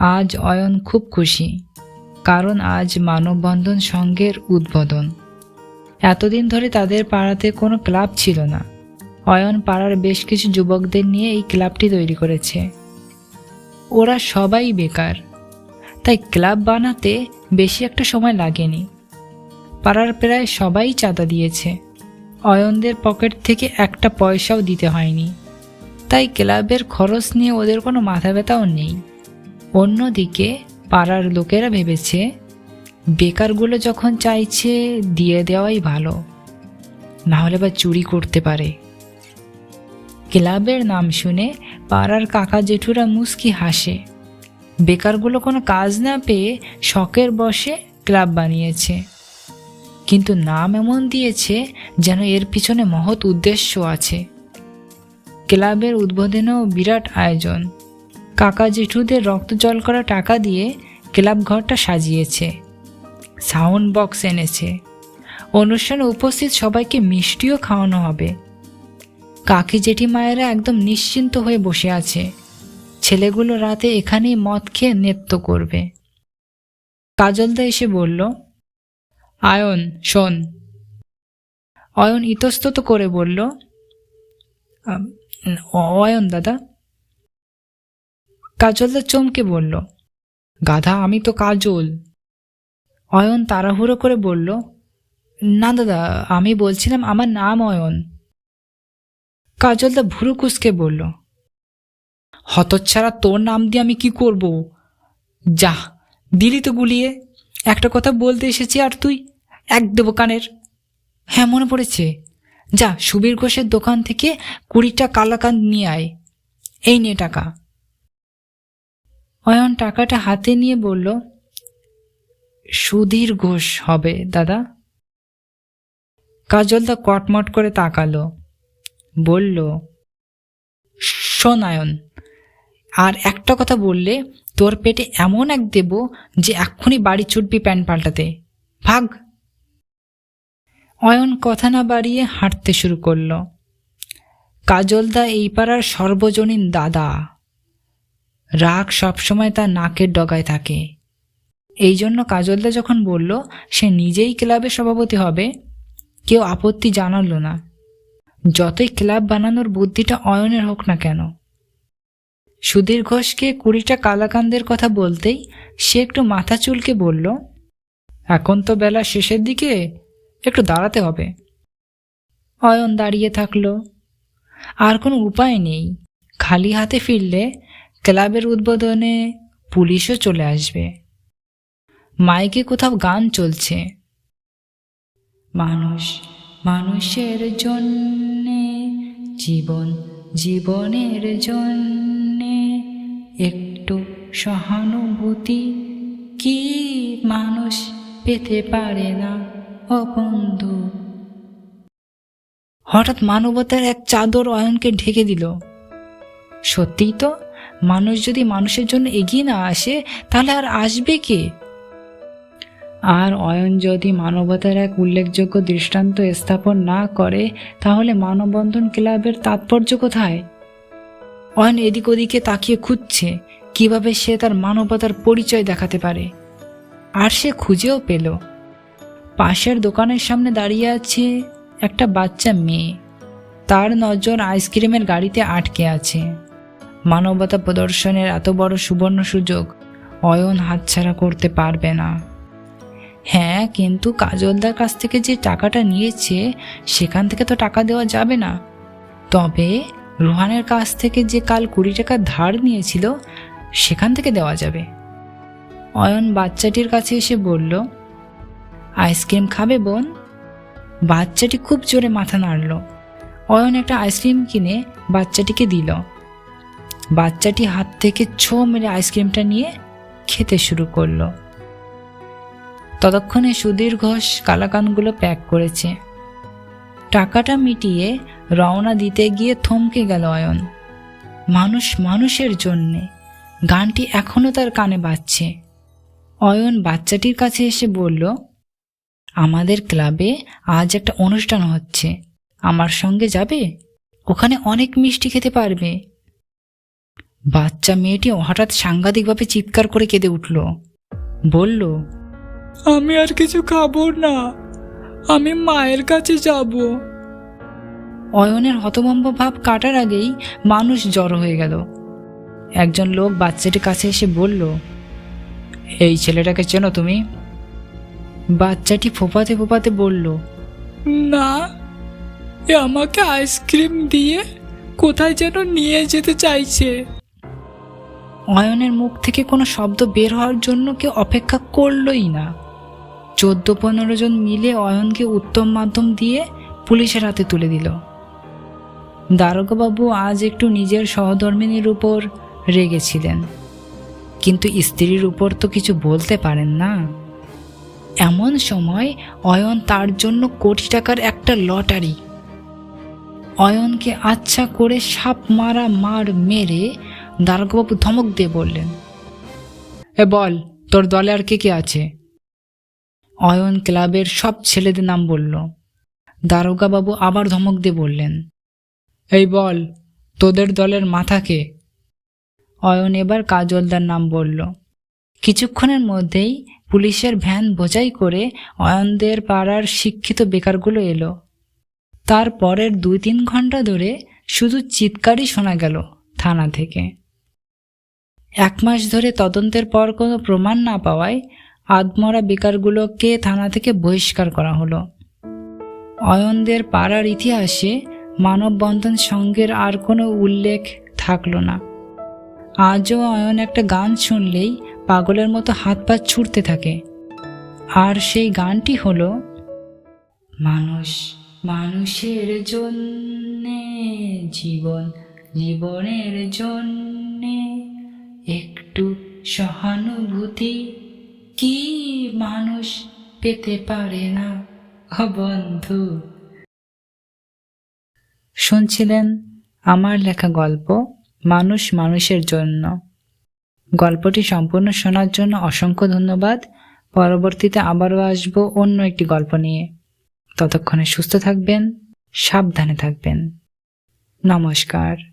আজ অয়ন খুব খুশি, কারণ আজ মানববন্ধন সংঘের উদ্বোধন। এতদিন ধরে তাদের পাড়াতে কোনো ক্লাব ছিল না। অয়ন পাড়ার বেশ কিছু যুবকদের নিয়ে এই ক্লাবটি তৈরি করেছে। ওরা সবাই বেকার, তাই ক্লাব বানাতে বেশি একটা সময় লাগেনি। পাড়ার প্রায় সবাই চাঁদা দিয়েছে। অয়নদের পকেট থেকে একটা পয়সাও দিতে হয়নি। তাই ক্লাবের খরচ নিয়ে ওদের কোনো মাথা ব্যথাও নেই। অন্যদিকে পাড়ার লোকেরা ভেবেছে, বেকারগুলো যখন চাইছে দিয়ে দেওয়াই ভালো না হলে বা চুরি করতে পারে। ক্লাবের নাম শুনে পাড়ার কাকা জেঠুরা মুস্কি হাসে। বেকারগুলো কোনো কাজ না পেয়ে শখের বসে ক্লাব বানিয়েছে। কিন্তু নাম এমন দিয়েছে যেন এর পিছনে মহৎ উদ্দেশ্য আছে। ক্লাবের উদ্বোধনেও বিরাট আয়োজন। কাকা জেঠুদের রক্ত জল করা টাকা দিয়ে ক্লাব ঘরটা সাজিয়েছে। সাউন্ড বক্স এনেছে। অনুষ্ঠানে উপস্থিত সবাইকে মিষ্টিও খাওয়ানো হবে। কাকি জেঠি মায়েরা একদম নিশ্চিন্ত হয়ে বসে আছে। ছেলেগুলো রাতে এখানেই মদ খেয়ে নৃত্য করবে। কাজলদা এসে বলল, আয়ন, শোন। অয়ন ইতস্তত করে বলল অয়ন দাদা কাজলদা চমকে বলল, গাধা, আমি তো কাজল। অয়ন তাড়াহুড়ো করে বলল, না দাদা, আমি বলছিলাম আমার নাম অয়ন। কাজলদা ভুরু কুসকে বলল, হতচ্ছাড়া তোর নাম দিয়ে আমি কি করব? যা, দিলি তো গুলিয়ে। একটা কথা বলতে এসেছি আর তুই এক দেবো কানের হ্যাঁ মনে পড়েছে। যা, সুবীর ঘোষের দোকান থেকে কুড়িটা কালাকান নিয়ে আয়। এই নিয়ে টাকা। অয়ন টাকাটা হাতে নিয়ে বলল, সুধীর ঘোষ হবে, দাদা। কাজলদা কটমট করে তাকালো, বলল শোনায়ন আর একটা কথা বললে তোর পেটে এমন এক দেব যে এক্ষুনি বাড়ি ছুটবি প্যান্ট পাল্টাতে। ভাগ। অয়ন কথা না বাড়িয়ে হাঁটতে শুরু করল। কাজলদা এই পাড়ার সর্বজনীন দাদা। রাগ সবসময় তার নাকের ডগায় থাকে। এই জন্য কাজলদা যখন বলল, সে নিজেই ক্লাবের সভাপতি হবে? কেউ আপত্তি জানালো না। যতই ক্লাব বানানোর বুদ্ধিটা অয়নের হোক না কেন। সুধীর ঘোষকে কুড়িটা কালাকান্দের কথা বলতেই সে একটু মাথা চুলকে বলল, এখন তো বেলা শেষের দিকে, একটু দাঁড়াতে হবে। অয়ন দাঁড়িয়ে থাকল। আর কোনো উপায় নেই। খালি হাতে ফিরলে ক্লাবের উদ্বোধনে পুলিশও চলে আসবে। মাইকে কোথাও গান চলছে। মানুষ, মানুষের জন্যে, জীবন, জীবনের জন্যে একটু সহানুভূতি কি মানুষ পেতে পারে না, ও বন্ধু? হঠাৎ মানবতার এক চাদর অয়নকে ঢেকে দিল। সত্যিই তো মানুষ যদি মানুষের জন্য এগিয়ে না আসে, তাহলে আর আসবে কে? আর অয়ন যদি মানবতার এক উল্লেখযোগ্য দৃষ্টান্ত স্থাপন না করে, তাহলে মানববন্ধন ক্লাবের তাৎপর্য কোথায়? অয়ন এদিক ওদিকে তাকিয়ে খুঁজছে, কীভাবে সে তার মানবতার পরিচয় দেখাতে পারে। আর সে খুঁজেও পেল। পাশের দোকানের সামনে দাঁড়িয়ে আছে একটা বাচ্চা মেয়ে। তার নজর আইসক্রিমের গাড়িতে আটকে আছে। মানবতা প্রদর্শনের এত বড় সুবর্ণ সুযোগ অয়ন হাতছাড়া করতে পারবে না। হ্যাঁ কিন্তু কাজলদার কাছ থেকে যে টাকাটা নিয়েছে, সেখান থেকে তো টাকা দেওয়া যাবে না। তবে রোহানের কাছ থেকে যে কাল কুড়ি টাকা ধার নিয়েছিল, সেখান থেকে দেওয়া যাবে। অয়ন বাচ্চাটির কাছে এসে বলল, আইসক্রিম খাবে বোন? বাচ্চাটি খুব জোরে মাথা নাড়ল। অয়ন একটা আইসক্রিম কিনে বাচ্চাটিকে দিল। বাচ্চাটি হাত থেকে ছো মেরে আইসক্রিমটা নিয়ে খেতে শুরু করল। ততক্ষণে সুধীর ঘোষ কালাকানগুলো প্যাক করেছে। টাকাটা মিটিয়ে রওনা দিতে গিয়ে থমকে গেল অয়ন। মানুষ মানুষের জন্যে, গানটি এখনও তার কানে বাজছে। অয়ন বাচ্চাটির কাছে এসে বলল, আমাদের ক্লাবে আজ একটা অনুষ্ঠান হচ্ছে। আমার সঙ্গে যাবে? ওখানে অনেক মিষ্টি খেতে পারবে। বাচ্চা মেয়েটি হঠাৎ সাংঘাতিকভাবে চিৎকার করে কেঁদে উঠল। বলল আমি আর কিছু খাব না। আমি মায়ের কাছে যাব। অয়নের হতভম্ব ভাব কাটার আগেই মানুষ জড়ো হয়ে গেল। একজন লোক বাচ্চাটির কাছে এসে বলল এই ছেলেটাকে চেনো তুমি? বাচ্চাটি ফোপাতে ফোপাতে বলল না এ আমাকে আইসক্রিম দিয়ে কোথায় যেন নিয়ে যেতে চাইছে। অয়নের মুখ থেকে কোনো শব্দ বের হওয়ার জন্য কেউ অপেক্ষা করলই না। চোদ্দ পনেরো জন মিলে অয়নকে উত্তম মাধ্যম দিয়ে পুলিশের হাতে তুলে দিল। দারোগাবাবু আজ একটু নিজের সহধর্মিনীর উপর রেগেছিলেন। কিন্তু স্ত্রীর উপর তো কিছু বলতে পারেন না। এমন সময় অয়ন তার জন্য কোটি টাকার একটা লটারি। অয়নকে আচ্ছা করে সাপ মারা মার মেরে দারোগাবাবু ধমক দিয়ে বললেন, এ বল, তোর দলে আর কে কে আছে? অয়ন ক্লাবের সব ছেলেদের নাম বলল। দারোগাবাবু আবার ধমক দিয়ে বললেন, এই বল, তোদের দলের মাথাকে অয়ন এবার কাজলদার নাম বলল। কিছুক্ষণের মধ্যেই পুলিশের ভ্যান বোঝাই করে অয়নদের পাড়ার শিক্ষিত বেকারগুলো এলো। তার পরের দুই তিন ঘণ্টা ধরে শুধু চিৎকারই শোনা গেল থানা থেকে। এক মাস ধরে তদন্তের পর কোনো প্রমাণ না পাওয়ায় আদমরা বেকারগুলোকে থানা থেকে বহিষ্কার করা হলো। অয়নদের পাড়ার ইতিহাসে মানববন্ধন সঙ্গের আর কোনো উল্লেখ থাকল না। আজও অয়ন একটা গান শুনলেই পাগলের মতো হাত পা ছুটতে থাকে। আর সেই গানটি হলো, মানুষ, মানুষের জন্যে জীবন, জীবনের জন্যে একটু সহানুভূতি। কি মানুষ পেতে পারে না বন্ধু শুনছিলেন আমার লেখা গল্প, মানুষ মানুষের জন্য। গল্পটি সম্পূর্ণ শোনার জন্য অসংখ্য ধন্যবাদ। পরবর্তীতে আবারও আসব অন্য একটি গল্প নিয়ে। ততক্ষণে সুস্থ থাকবেন, সাবধানে থাকবেন। নমস্কার।